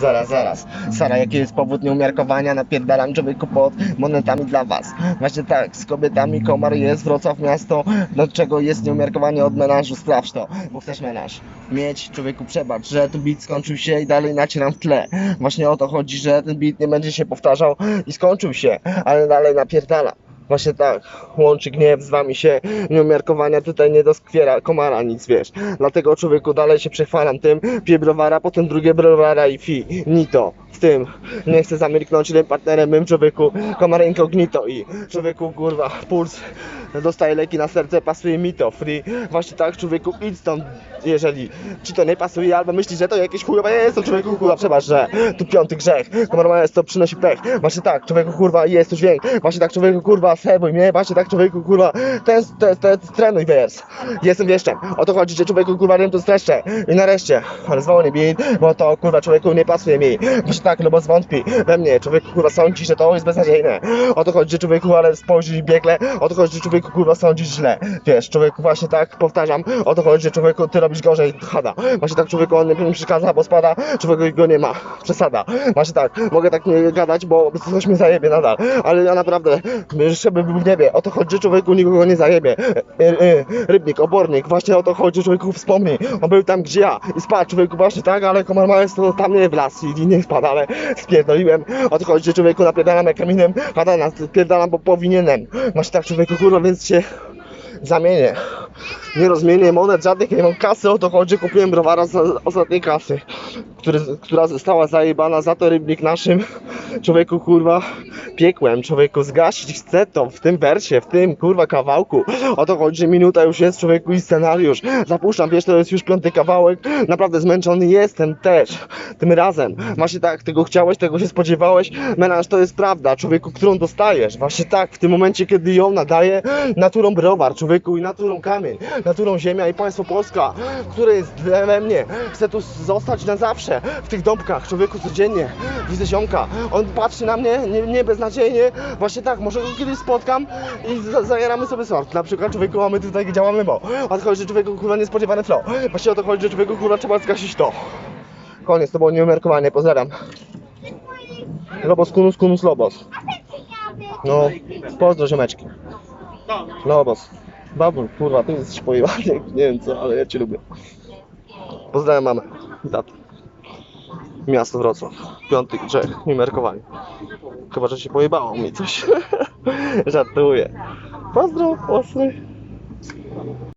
Zaraz, zaraz. Sara, jaki jest powód nieumiarkowania? Napierdalam człowieku pod monetami dla was. Właśnie tak, z kobietami komar jest, Wrocław miasto. Dlaczego jest nieumiarkowanie od menażu? Sprawdź to, bo chcesz menaż. Mieć, człowieku, przebacz, że ten beat skończył się i dalej nacieram w tle. Właśnie o to chodzi, że ten beat nie będzie się powtarzał i skończył się, ale dalej napierdala. Właśnie tak, łączy gniew z wami się, nieumiarkowania tutaj nie doskwiera komara nic, wiesz. Dlatego człowieku dalej się przechwalam tym, piję browara, potem drugie browara i fi, nito, tym. Nie chcę zamilknąć, tym partnerem bym człowieku, komara incognito i człowieku kurwa, puls, dostaje leki na serce, pasuje mi to, free. Właśnie tak człowieku, idź stąd, jeżeli ci to nie pasuje, albo myślisz, że to jakieś chujowe jest, to człowieku kurwa, przebacz, że tu piąty grzech, komara jest to przynosi pech. Właśnie tak, człowieku kurwa, jest tu dźwięk, właśnie tak człowieku kurwa, sebuj mnie, właśnie tak człowieku kurwa, ten, ten, ten, trenuj wers. Jestem wieszczem, o to chodzi, że człowieku kurwa rym to streszczę. I nareszcie, ale zwolnij beat, bo to kurwa człowieku nie pasuje mi. Właśnie tak, no bo zwątpi we mnie, człowieku kurwa sądzi, że to jest beznadziejne. O to chodzi, człowieku, ale spojrzyj biegle, o to chodzi, człowieku kurwa sądzisz źle. Wiesz, człowieku właśnie tak, powtarzam, o to chodzi, człowieku ty robisz gorzej, hada. Właśnie tak człowieku on nie przeszkadza, bo spada, człowieku go nie ma, przesada. Właśnie tak, mogę tak nie gadać, bo coś mnie zajebie nadal, ale ja naprawdę, żeby był w niebie, o to chodzi, człowieku nikogo nie zajebie. Y, y, Rybnik, obornik, właśnie o to chodzi, człowieku wspomnij, on był tam gdzie ja. I spadł człowieku właśnie tak, ale komar małes to tam nie wlazł i nie spadł, ale spierdoliłem, o to chodzi, że człowieku napierdalam jak kamieniem, hada napierdalam, bo powinienem. Właśnie tak człowieku kurwa, więc się zamienię. Nie rozmienię monet żadnych, nie mam kasy, o to chodzi, kupiłem browara z ostatniej kasy, który, która została zajebana za to rybnik naszym, człowieku kurwa, piekłem, człowieku zgasić chcę to w tym wersie, w tym kurwa kawałku, o to chodzi, minuta już jest człowieku i scenariusz, zapuszczam, wiesz, to jest już piąty kawałek, naprawdę zmęczony jestem też, tym razem, właśnie tak, tego chciałeś, tego się spodziewałeś, menaż to jest prawda, człowieku, którą dostajesz, właśnie tak, w tym momencie, kiedy ją nadaje, naturą browar, człowieku, i naturą kamień, naturą ziemia i państwo Polska, które jest we mnie, chcę tu zostać na zawsze, w tych domkach, człowieku, codziennie, widzę ziomka, on patrzy na mnie, nie, nie beznadziejnie, właśnie tak, może go kiedyś spotkam i za- zajaramy sobie sort, na przykład, człowieku, a my tutaj działamy, bo o to chodzi, że człowieku, kurwa, niespodziewany flow, właśnie o to chodzi, że człowieku, kurwa, trzeba zgasić to. Koniec, to było nieumiarkowanie, pozdrawiam. Lobos, kunus, kunus, lobos. No, pozdro ziomeczki. Lobos. Babul, kurwa, ty jesteś pojebany, nie wiem co, ale ja cię lubię. Pozdrawiam mamę i tatę. Miasto Wrocław. Piąty grzech, numerkowanie. Chyba, że się pojebało mi coś. Żartuję. Pozdro, ostry.